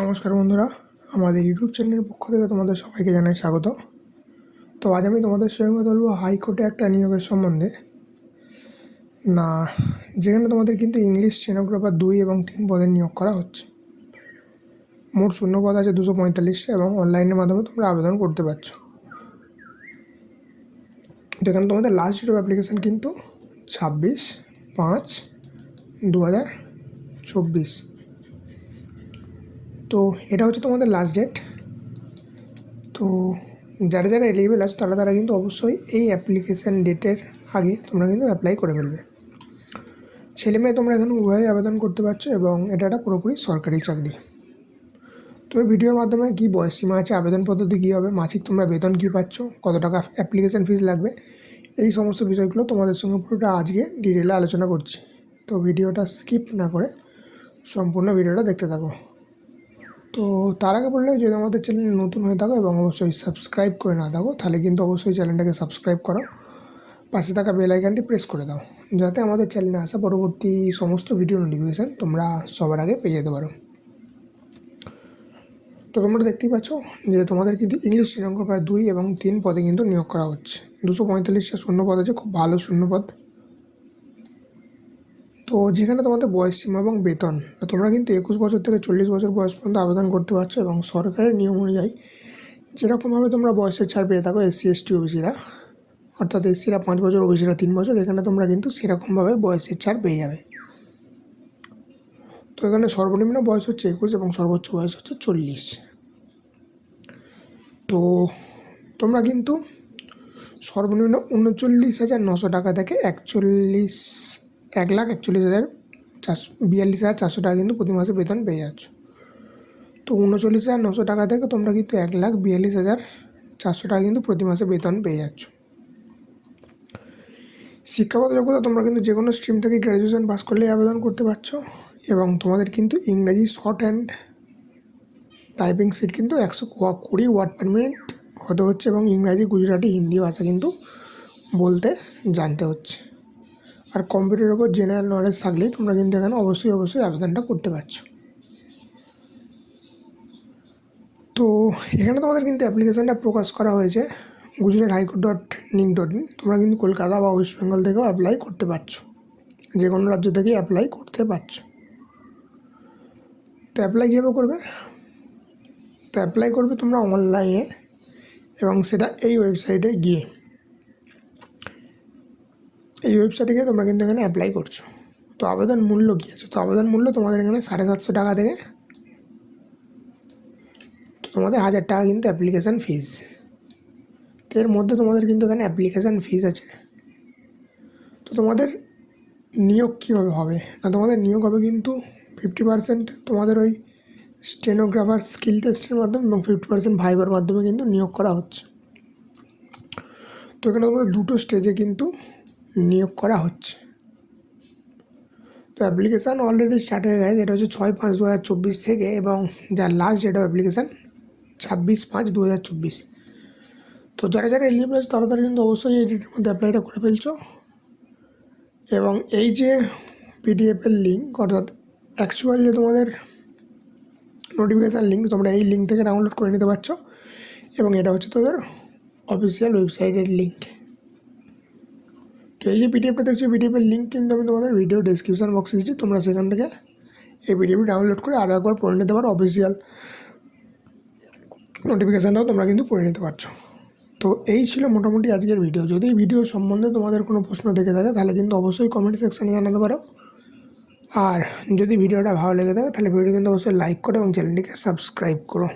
নমস্কার বন্ধুরা, আমাদের ইউটিউব চ্যানেলের পক্ষ থেকে তোমাদের সবাইকে জানাই স্বাগত। তো আজ আমি তোমাদের সঙ্গে কথা বলব হাইকোর্টে একটা নিয়োগের সম্বন্ধে। না, যেখানে তোমাদের কিন্তু ইংলিশ স্টেনোগ্রাফার দুই এবং তিন পদে নিয়োগ করা হচ্ছে। মোট শূন্য পদ আছে দুশো পঁয়তাল্লিশটা এবং অনলাইনের মাধ্যমে তোমরা আবেদন করতে পারছ। তো এখানে তোমাদের লাস্ট ডেট অফ অ্যাপ্লিকেশান কিন্তু ছাব্বিশ পাঁচ দু হাজার চব্বিশ। তো এটা হচ্ছে তোমাদের লাস্ট ডেট তো যারা যারা এলিজিবল আছে, তারা তারা কিন্তু অবশ্যই এই অ্যাপ্লিকেশান ডেটের আগে তোমরা কিন্তু অ্যাপ্লাই করে ফেলবে। ছেলে মেয়ে তোমরা এখানে উভয়ই আবেদন করতে পারছ এবং এটা একটা পুরোপুরি সরকারি চাকরি। তো এই ভিডিওর মাধ্যমে কী বয়স সীমা আছে, আবেদন পদ্ধতি কী হবে, মাসিক তোমরা বেতন কী পাচ্ছ, কত টাকা অ্যাপ্লিকেশান ফিস লাগবে, এই সমস্ত বিষয়গুলো তোমাদের সঙ্গে পুরোটা আজকে ডিটেলে আলোচনা করছি। তো ভিডিওটা স্কিপ না করে সম্পূর্ণ ভিডিওটা দেখতে থাকো। তো তার আগে বললে যদি আমাদের চ্যানেল নতুন হয়ে থাকো এবং অবশ্যই সাবস্ক্রাইব করে না থাকো, তাহলে কিন্তু অবশ্যই চ্যানেলটাকে সাবস্ক্রাইব করো। পাশে থাকা বেল আইকনটি প্রেস করে দাও, যাতে আমাদের চ্যানেলে আসা পরবর্তী সমস্ত ভিডিও নোটিফিকেশান তোমরা সবার আগে পেয়ে যেতে পারো। তো তোমরা দেখতেই পাচ্ছ যে তোমাদের কিন্তু ইংলিশ শ্রীলঙ্ক প্রায় দুই এবং তিন পদে কিন্তু নিয়োগ করা হচ্ছে। দুশো পঁয়তাল্লিশটা শূন্য পদ আছে, খুব ভালো শূন্য পদ। তো যেখানে তোমাদের বয়স সীমা এবং বেতন তোমরা কিন্তু একুশ বছর থেকে চল্লিশ বছর বয়স পর্যন্ত আবেদন করতে পারছ এবং সরকারের নিয়ম অনুযায়ী যেরকমভাবে তোমরা বয়সের ছাড় পেয়ে থাকো এসসি, এসটি, ওবিসিরা, অর্থাৎ এসসিরা পাঁচ বছর, ওবিসিরা তিন বছর, এখানে তোমরা কিন্তু সেরকমভাবে বয়সের ছাড় পেয়ে যাবে। তো এখানে সর্বনিম্ন বয়স হচ্ছে একুশ এবং সর্বোচ্চ বয়স হচ্ছে চল্লিশ। তো তোমরা কিন্তু সর্বনিম্ন উনচল্লিশ হাজার নশো টাকা থেকে একচল্লিশ এক লাখ একচল্লিশ হাজার চারশো, বিয়াল্লিশ হাজার চারশো টাকা কিন্তু প্রতি মাসে বেতন পেয়ে যাচ্ছ। তো উনচল্লিশ হাজার নশো টাকা থেকে তোমরা কিন্তু এক লাখ বিয়াল্লিশ হাজার চারশো টাকা কিন্তু প্রতি মাসে বেতন পেয়ে যাচ্ছ। শিক্ষাগত যোগ্যতা তোমরা কিন্তু যে কোনো স্ট্রিম থেকে গ্র্যাজুয়েশন পাস করলেই আবেদন করতে পারছ এবং তোমাদের কিন্তু ইংরাজি শর্ট হ্যান্ড টাইপিং স্পিড কিন্তু একশো কুড়ি ওয়ার্ড পার মিনিট হতে হচ্ছে এবং ইংরাজি, গুজরাটি, হিন্দি ভাষা কিন্তু বলতে জানতে হচ্ছে। আর কম্পিউটারের ওপর জেনারেল নলেজ থাকলেই তোমরা কিন্তু এখানে অবশ্যই অবশ্যই আবেদনটা করতে পারছ। তো এখানে তোমাদের কিন্তু অ্যাপ্লিকেশানটা প্রকাশ করা হয়েছে Gujarat high court dot nic dot in. তোমরা কিন্তু কলকাতা বা ওয়েস্ট বেঙ্গল থেকেও অ্যাপ্লাই করতে পারছ। যে কোনো রাজ্য থেকেই অ্যাপ্লাই করতে পারছ। তো অ্যাপ্লাই কীভাবে করবে? তো অ্যাপ্লাই করবে তোমরা অনলাইনে এবং সেটা এই ওয়েবসাইটে গিয়ে। এই ওয়েবসাইটে গিয়ে তোমরা কিন্তু এখানে অ্যাপ্লাই করছ। তো আবেদন মূল্য কী আছে? তো আবেদন মূল্য তোমাদের এখানে সাড়ে সাতশো টাকা থেকে তো তোমাদের হাজার টাকা কিন্তু অ্যাপ্লিকেশান ফিস এর মধ্যে তোমাদের কিন্তু এখানে অ্যাপ্লিকেশান ফিস আছে। তো তোমাদের নিয়োগ কীভাবে হবে? না, তোমাদের নিয়োগ হবে কিন্তু ফিফটি পার্সেন্ট তোমাদের ওই স্টেনোগ্রাফার স্কিল টেস্টের মাধ্যমে এবং ফিফটি পার্সেন্ট ভাইবার মাধ্যমে কিন্তু নিয়োগ করা হচ্ছে। তো এখানে তোমাদের দুটো স্টেজে কিন্তু নিয়োগ করা হচ্ছে। তো অ্যাপ্লিকেশান অলরেডি স্টার্ট হয়ে গেছে এটা হচ্ছে ছয় পাঁচ দু হাজার চব্বিশ থেকে এবং যার লাস্ট ডেট অফ অ্যাপ্লিকেশান ছাব্বিশ পাঁচ দু হাজার চব্বিশ। তো যারা যারা এলিজিবল আছে, তারা তারা কিন্তু অবশ্যই এই ডেটের মধ্যে অ্যাপ্লাইটা করে ফেলছো। এবং এই যে পিডিএফের লিঙ্ক অর্থাৎ অ্যাকচুয়াল যে তোমাদের নোটিফিকেশান লিঙ্ক তোমরা এই লিঙ্ক থেকে ডাউনলোড করে নিতে পারছ। এবং এটা হচ্ছে তোদের অফিসিয়াল ওয়েবসাইটের লিঙ্ক তো এই যে পিডিএফটা দেখছ পিডিএফের লিঙ্ক কিন্তু আমি তোমাদের ভিডিও ডিসক্রিপশান বক্সে দিচ্ছি। তোমরা সেখান থেকে এই পিডিএফটি ডাউনলোড করে আরও একবার পড়ে নিতে পারো অফিসিয়াল নোটিফিকেশানটাও তোমরা কিন্তু পড়ে নিতে পারছ। তো এই ছিল মোটামুটি আজকের ভিডিও যদি ভিডিও সম্বন্ধে তোমাদের কোনো প্রশ্ন দেখে থাকে, তাহলে কিন্তু অবশ্যই কমেন্ট সেকশানে জানাতে পারো। আর যদি ভিডিওটা ভালো লেগে থাকে, তাহলে ভিডিও কিন্তু অবশ্যই লাইক করো এবং চ্যানেলটিকে সাবস্ক্রাইব করো।